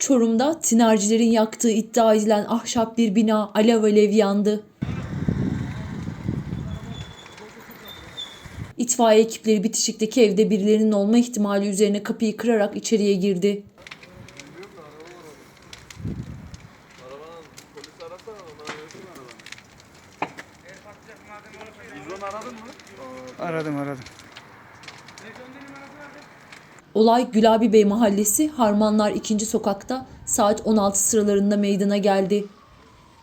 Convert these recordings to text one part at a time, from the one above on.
Çorum'da tinercilerin yaktığı iddia edilen ahşap bir bina alev alev yandı. İtfaiye ekipleri bitişikteki evde birilerinin olma ihtimali üzerine kapıyı kırarak içeriye girdi. Aradım aradım. Olay Gülabi Bey Mahallesi Harmanlar 2. sokakta saat 16 sıralarında meydana geldi.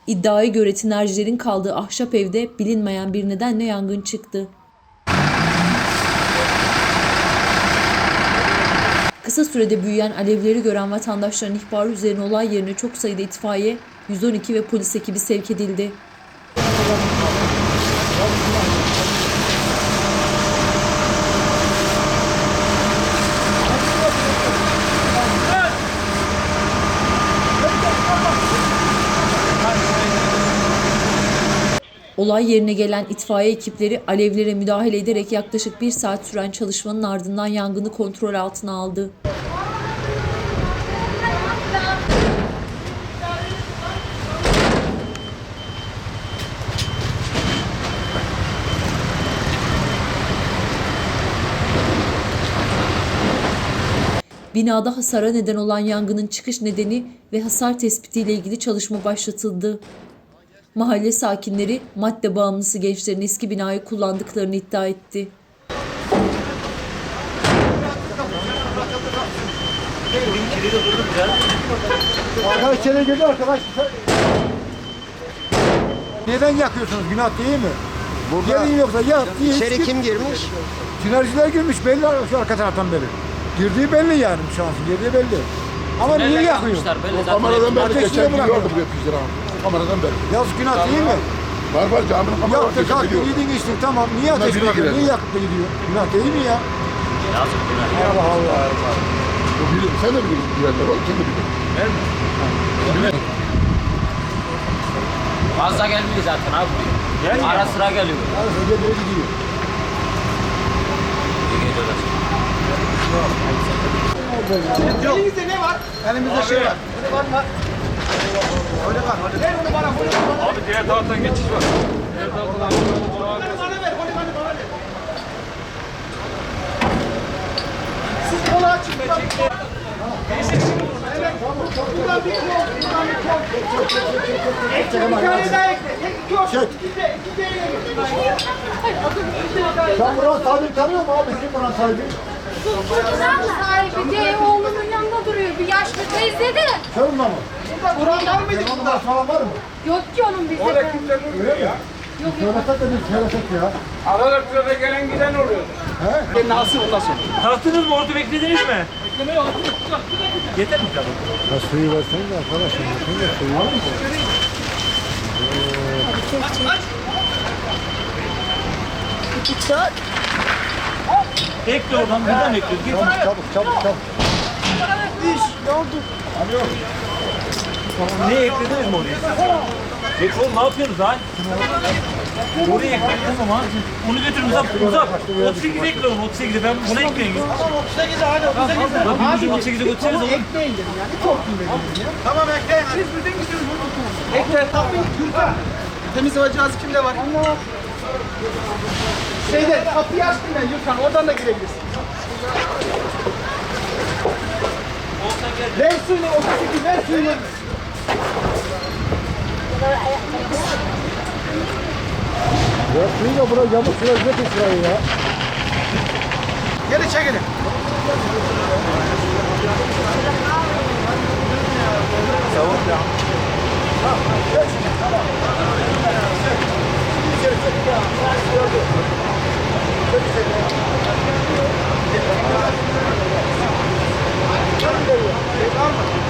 İddiaya göre tinercilerin kaldığı ahşap evde bilinmeyen bir nedenle yangın çıktı. Kısa sürede büyüyen alevleri gören vatandaşların ihbarı üzerine olay yerine çok sayıda itfaiye, 112 ve polis ekibi sevk edildi. Olay yerine gelen itfaiye ekipleri alevlere müdahale ederek yaklaşık bir saat süren çalışmanın ardından yangını kontrol altına aldı. Binada hasara neden olan yangının çıkış nedeni ve hasar tespitiyle ilgili çalışma başlatıldı. Mahalle sakinleri madde bağımlısı gençlerin eski binayı kullandıklarını iddia etti. Arkadaş içeri girdi arkadaş. Neden yakıyorsunuz? Günah değil mi? Burada Gelin yoksa yak diye. içeri kim girmiş? Sinerjiler girmiş belli şu arka taraftan beri. Girdiği belli yani şu an. Girdiği belli. Ama niye yakıyor? Kameradan beri Herkes geçen niye bırakıyor? biliyordu buraya pizzera. Kameradan beri. Yazık günah değil mi? Var var caminin kamera var Yaktı geçen kalktı biliyordu. yedin içtin tamam. Niye ateş biri bırakıyor? girer. Niye yaktı gidiyor? Günah değil mi ya? Allah Allah. O bilir, sen de bilirsin güvenler var, kim de bilir. Fazla gelmiyor zaten abi. Ara sıra geliyor. Arası geliyor gidiyor. Elimizde ne var? Elimizde şey var. Ne var var? Öyle var. Ver onu bana. Abi diğer taraftan geçiş var. Onları bana ver. Onu bana bana ver. Siz kolu açın be. çek. Evet. Buradan bir kol. Buradan bir kol. Ekle bir tane daha ekle. Tek iki olsun. Çek. İki de, iki de. Sen buranın sahibini tanıyor musun abi? Kim buranın sahibi? Sahibi de oğlunun yanında duruyor. Bir yaşlı teyze de. Çorum'da mı? Buran var mıydı? Telefonda falan var mı? Yok ki onun bizde. Öyle mi? Söylesek de biz söylesek ya. Arada sırada gelen giden oluyor. Nasıl ondan sonra? Taktınız mı orada beklediniz mi? Yeter mi kadar? Ya suyu versene de arkadaşım. De suyu al. Bekle oradan buradan bekliyoruz. Git. Çabuk çabuk çabuk çabuk. Ne eklediniz mi oraya? Peki oğlum ne yapıyoruz lan? Oraya eklediniz ama onu götürün uzak uzak. 38 ekle onu 38'e ben buna ekleyin. Tamam 38'e hadi 38'e. Abi 38'e götüreceğiz Tamam oğlum. ekleyin dedim yani. Korkun dedim ya. Tamam ekleyin. Siz birden gidiyorsunuz. Ekle tabii Gürkan. Temiz hava cihazı kimde var? Şeyde kapıyı açtım ben Gürkan. Oradan da girebilirsin. Ver suyunu 38 ver suyunu. Ya suyu da buraya yamuk suya ne pis ya. Geri çekilin. Tamam. Tamam. Thank you.